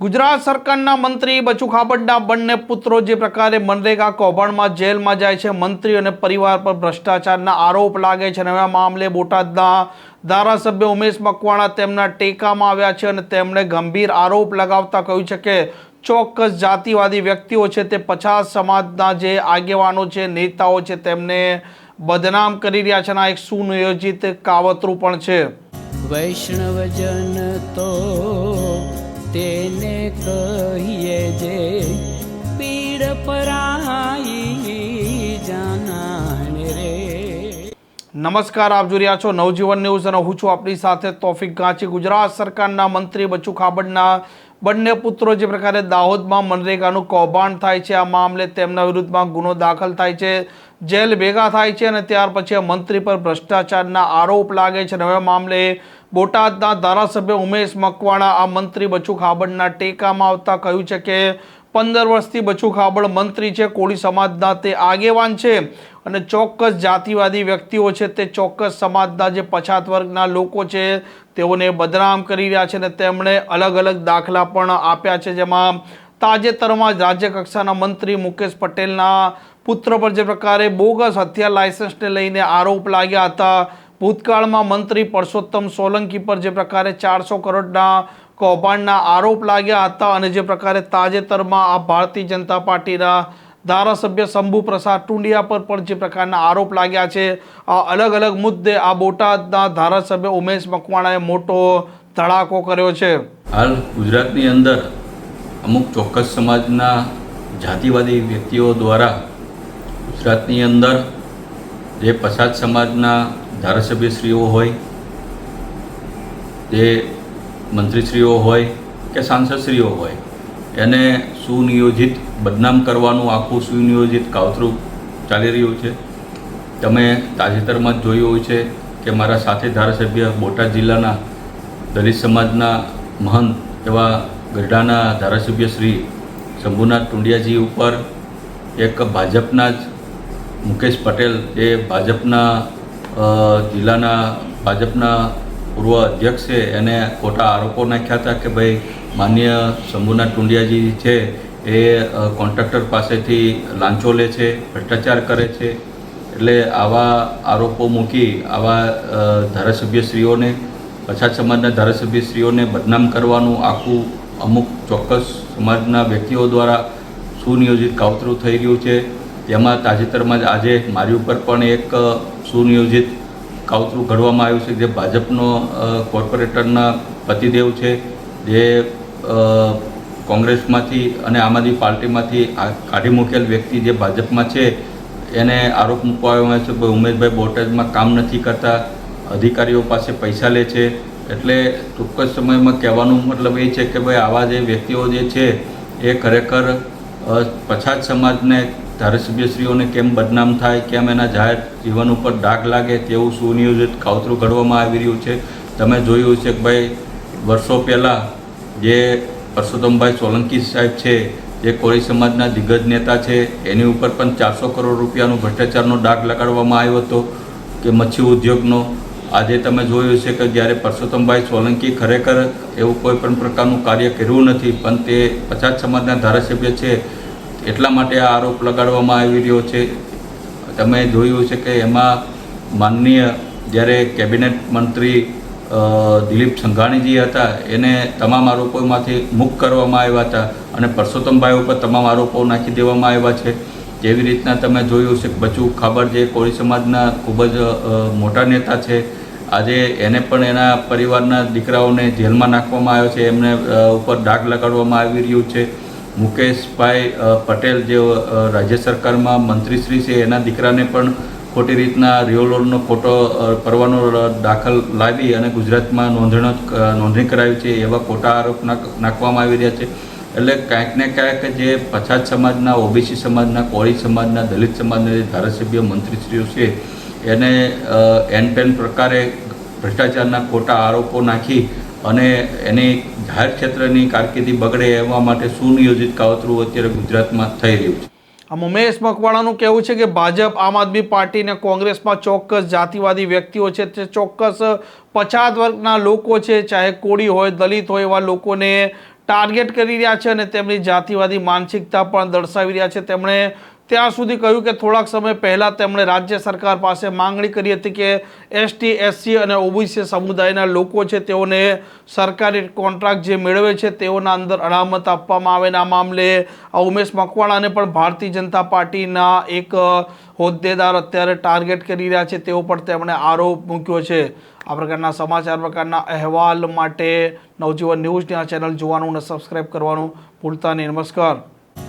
ગુજરાત સરકારના મંત્રી બચુ બંને પુત્રો જે પ્રકારે મનરેગા કૌભાંડમાં જેલમાં જાય છે, મંત્રી અને પરિવાર પર ભ્રષ્ટાચારના આરોપ લાગે છે અને આ મામલે બોટાદના ધારાસભ્ય ઉમેશ મકવાણા તેમના ટેકામાં આવ્યા છે અને તેમણે ગંભીર આરોપ લગાવતા કહ્યું છે કે ચોક્કસ જાતિવાદી વ્યક્તિઓ છે તે પછાત સમાજના જે આગેવાનો છે, નેતાઓ છે તેમને બદનામ કરી રહ્યા છે અને આ એક સુનિયોજિત કાવતરું પણ છે. વૈષ્ણવજન તો તેને કહીએ જે પીડ પરાઈ જાનાને રે. નમસ્કાર, આપ જોઈ રહ્યા છો નવજીવન ન્યૂઝ અને હું છું આપણી સાથે તોફિક ગાંચી. ગુજરાત સરકારના મંત્રી બચુ ખાબડના બંને પુત્રો જે પ્રકારે દાહોદમાં મનરેગાનું કૌભાંડ થાય છે, આ મામલે તેમના વિરુદ્ધમાં ગુનો દાખલ થાય છે, જેલ ભેગા થાય છે અને ત્યાર પછી મંત્રી પર ભ્રષ્ટાચારના આરોપ લાગે છે. અને હવે મામલે બોટાદના ધારાસભ્ય ઉમેશ મકવાણા આ મંત્રી બચુ ખાબડના ટેકામાં આવતા કહ્યું છે કે પંદર વર્ષથી બચુ ખાબડ મંત્રી છે, કોળી સમાજના તે આગેવાન છે અને ચોક્કસ જાતિવાદી વ્યક્તિઓ છે, તે ચોક્કસ સમાજના જે પછાત વર્ગના લોકો છે, તેઓને બદનામ કરી રહ્યા છે અને તેમણે અલગ અલગ દાખલા પણ આપ્યા છે. જેમાં તાજેતરમાં જ રાજ્યકક્ષાના મંત્રી મુકેશ પટેલના પુત્ર પર જે પ્રકારે બોગસ હથિયાર લાયસન્સને લઈને આરોપ લાગ્યા હતા. ભૂતકાળમાં મંત્રી પરસોત્તમ સોલંકી પર જે પ્રકારે ચારસો કરોડના કૌભાંડના આરોપ લાગ્યા હતા અને જે પ્રકારે તાજેતરમાં આ ભારતીય જનતા પાર્ટીના ધારાસભ્ય શંભુ પ્રસાદ ટુંડિયા પર પણ જે પ્રકારના આરોપ લાગ્યા છે, આ અલગ અલગ મુદ્દે આ બોટાદના ધારાસભ્ય ઉમેશ મકવાણાએ મોટો ધડાકો કર્યો છે. હાલ ગુજરાતની અંદર અમુક ચોક્કસ સમાજના જાતિવાદી વ્યક્તિઓ દ્વારા ગુજરાતની અંદર જે પછાત સમાજના ધારાસભ્યશ્રીઓ હોય તે મંત્રીશ્રીઓ હોય કે સાંસદશ્રીઓ હોય, એને સુનિયોજિત બદનામ કરવાનું આખું સુનિયોજિત કાવતરું ચાલી રહ્યું છે. તમે તાજેતરમાં જ જોયું હોય છે કે મારા સાથે ધારાસભ્ય બોટાદ જિલ્લાના દલિત સમાજના મહંત એવા ગઢડાના ધારાસભ્ય શ્રી શંભુનાથ ટુંડિયાજી ઉપર એક ભાજપના જ મુકેશ પટેલ જે ભાજપના જિલ્લાના ભાજપના પૂર્વ અધ્યક્ષ એને ખોટા આરોપો નાખ્યા હતા કે ભાઈ માન્ય શંભુનાથ ટુંડિયાજી છે એ કોન્ટ્રાક્ટર પાસેથી લાંચો લે છે, ભ્રષ્ટાચાર કરે છે. એટલે આવા આરોપો મૂકી આવા ધારાસભ્યશ્રીઓને, પછાત સમાજના ધારાસભ્યશ્રીઓને બદનામ કરવાનું આખું અમુક ચોક્કસ સમાજના વ્યક્તિઓ દ્વારા સુનિયોજિત કાવતરું થઈ રહ્યું છે. તેમાં તાજેતરમાં જ આજે મારી ઉપર પણ એક સુનિયોજિત કાવતરું ઘડવામાં આવ્યું છે જે ભાજપનો કોર્પોરેટરના પતિદેવ છે. જે કોંગ્રેસમાંથી અને આમ આદમી પાર્ટીમાંથી કાઢી મૂકેલ વ્યક્તિ જે ભાજપમાં છે, એને આરોપ મૂકવામાં આવ્યો છે કે ઉમેશભાઈ બોટાદમાં કામ નથી કરતા, અધિકારીઓ પાસે પૈસા લે છે. એટલે ટૂંક જ સમયમાં કહેવાનું મતલબ એ છે કે ભાઈ આવા જે વ્યક્તિઓ જે છે, એ ખરેખર પછાત સમાજને ધારાસભ્યશ્રીઓને કેમ બદનામ થાય, કેમ એના જાહેર જીવન ઉપર ડાઘ લાગે તેવું સુનિયોજિત કાવતરું ઘડવામાં આવી રહ્યું છે. તમે જોયું છે કે ભાઈ, વર્ષો પહેલાં જે પરસોત્તમભાઈ સોલંકી સાહેબ છે, જે કોળી સમાજના દિગ્ગજ નેતા છે, એની ઉપર પણ ચારસો કરોડ રૂપિયાનો ભ્રષ્ટાચારનો ડાઘ લગાડવામાં આવ્યો હતો કે મચ્છી ઉદ્યોગનો. આજે તમે જોયું છે કે જ્યારે પરસોત્તમભાઈ સોલંકી ખરેખર એવું કોઈ પણ પ્રકારનું કાર્ય કર્યું નથી, પણ તે પછાત સમાજના ધારાસભ્ય છે એટલા માટે આ આરોપ લગાડવામાં આવી રહ્યો છે. તમે જોયું છે કે એમાં માનનીય જ્યારે કેબિનેટ મંત્રી દિલીપ સંઘાણીજી હતા, એને તમામ આરોપોમાંથી મુક્ત કરવામાં આવ્યા હતા અને પરસોત્તમભાઈ ઉપર તમામ આરોપો નાખી દેવામાં આવ્યા છે. જેવી રીતના તમે જોયું છે, બચુ ખાબર જે કોળી સમાજના ખૂબ જ મોટા નેતા છે, આજે એને પણ એના પરિવારના દીકરાઓને જેલમાં નાખવામાં આવ્યો છે, એમને ઉપર ડાઘ લગાડવામાં આવી રહ્યું છે. મુકેશભાઈ પટેલ જે રાજ્ય સરકારમાં મંત્રીશ્રી છે, એના દીકરાને પણ ખોટી રીતના રિયોલોરનો ખોટો પરવાનો દાખલ લાવી અને ગુજરાતમાં નોંધણી નોંધણી કરાવી છે, એવા ખોટા આરોપ નાખવામાં આવી રહ્યા છે. એટલે ક્યાંક ને ક્યાંક જે પછાત સમાજના, ઓબીસી સમાજના, કોળી સમાજના, દલિત સમાજના જે ધારાસભ્ય મંત્રીશ્રીઓ છે, એને એનપેન એન પેન પ્રકારે ભ્રષ્ટાચારના ખોટા આરોપો નાખી અને એની જાહેર ક્ષેત્રની કારકિર્દી બગડે એવા માટે સુનિયોજિત કાવતરું અત્યારે ગુજરાતમાં થઈ રહ્યું છે. આમ ઉમેશ મકવાણાનું કહેવું છે કે ભાજપ, આમ આદમી પાર્ટી અને કોંગ્રેસમાં ચોક્કસ જાતિવાદી વ્યક્તિઓ છે, તે ચોક્કસ પછાત વર્ગના લોકો છે, ચાહે કોળી હોય, દલિત હોય એવા લોકોને ટાર્ગેટ કરી રહ્યા છે અને તેમની જાતિવાદી માનસિકતા પણ દર્શાવી રહ્યા છે. તેમણે ત્યાં સુધી કહ્યું કે થોડાક સમય પહેલાં તેમણે રાજ્ય સરકાર પાસે માંગણી કરી હતી કે એસટી એસસી અને ઓબીસી સમુદાયના લોકો છે તેઓને સરકારી કોન્ટ્રાક્ટ જે મેળવે છે તેઓના અંદર અનામત આપવામાં આવે આ મામલે ઉમેશ મકવાણાને પણ ભારતીય જનતા પાર્ટીના એક હોદ્દેદાર અત્યારે ટાર્ગેટ કરી રહ્યા છે તેવો પણ તેમણે આરોપ મૂક્યો છે. આ પ્રકારના સમાચાર, પ્રકારના અહેવાલ માટે નવજીવન ન્યૂઝની આ ચેનલ જોવાનું અને સબસ્ક્રાઇબ કરવાનું ભૂલતા નહીં. નમસ્કાર.